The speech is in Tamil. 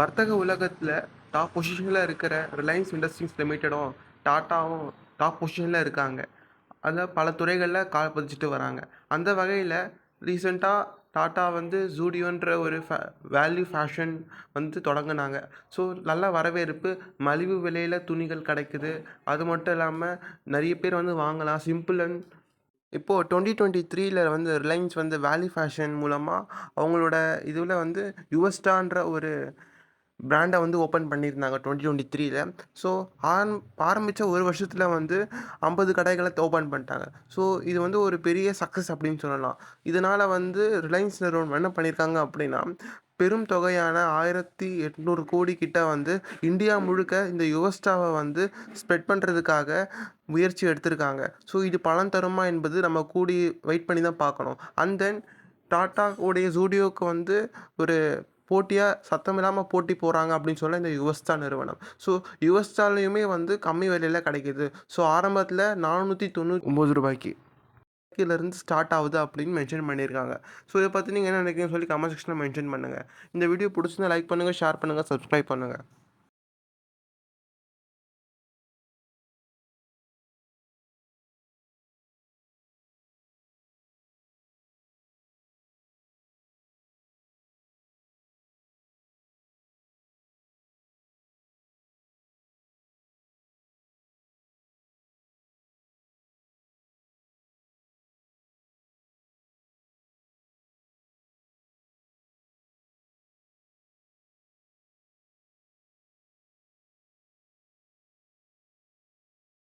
வர்த்தக உலகத்தில் டாப் பொசிஷனில் இருக்கிற ரிலையன்ஸ் இண்டஸ்ட்ரீஸ் லிமிட்டடும் டாட்டாவும் டாப் பொசிஷனில் இருக்காங்க. அதில் பல துறைகளில் கால் பதிச்சுட்டு வராங்க. அந்த வகையில் ரீசெண்டாக டாட்டா வந்து ஜூடியோன்ற ஒரு ஃபே வேல்யூ ஃபேஷன் வந்து தொடங்கினாங்க. ஸோ நல்ல வரவேற்பு மலிவு விலையில் துணிகள் கிடைக்குது. அது மட்டும் இல்லாமல் நிறைய பேர் வந்து வாங்கலாம். சிம்பிள் அண்ட் இப்போது டுவெண்ட்டி டுவெண்ட்டி த்ரீல வந்து ரிலையன்ஸ் வந்து வேல்யூ ஃபேஷன் மூலமாக அவங்களோட இதில் வந்து யுவஸ்டான்ற ஒரு பிராண்டை வந்து ஓப்பன் பண்ணியிருந்தாங்க டுவெண்ட்டி டுவெண்ட்டி த்ரீல ஸோ ஆரம் ஆரம்பித்த ஒரு வருஷத்தில் வந்து ஐம்பது கடைகளை ஓப்பன் பண்ணிட்டாங்க. ஸோ இது வந்து ஒரு பெரிய சக்ஸஸ் அப்படின்னு சொல்லலாம். இதனால் வந்து ரிலையன்ஸ் நிறுவனம் என்ன பண்ணியிருக்காங்க அப்படின்னா பெரும் தொகையான ஆயிரத்தி எட்நூறு கோடி கிட்ட வந்து இந்தியா முழுக்க இந்த யுவஸ்டாவை வந்து ஸ்ப்ரெட் பண்ணுறதுக்காக முயற்சி எடுத்திருக்காங்க. ஸோ இது பலன் தருமா என்பது நம்ம கூடி வெயிட் பண்ணி தான் பார்க்கணும். அண்ட் தென் டாட்டா உடைய ஜூடியோக்கு வந்து ஒரு போட்டியாக சத்தம் இல்லாமல் போட்டி போகிறாங்க அப்படின்னு சொல்ல இந்த யுவஸ்தா நிறுவனம். ஸோ யுவஸ்தாலையுமே வந்து கம்மி விலையில் கிடைக்கிது. ஸோ ஆரம்பத்தில் நானூற்றி தொண்ணூற்றி ஒம்பது ரூபாய்க்கு இருந்து ஸ்டார்ட் ஆகுது அப்படின்னு மென்ஷன் பண்ணியிருக்காங்க. ஸோ இதை பற்றி நீங்கள் என்ன நினைக்கிறீங்கன்னு சொல்லி கமெண்ட் செக்ஷனில் மென்ஷன் பண்ணுங்கள் இந்த வீடியோ பிடிச்சிருந்தா லைக் பண்ணுங்கள் ஷேர் பண்ணுங்கள் சப்ஸ்கிரைப் பண்ணுங்கள்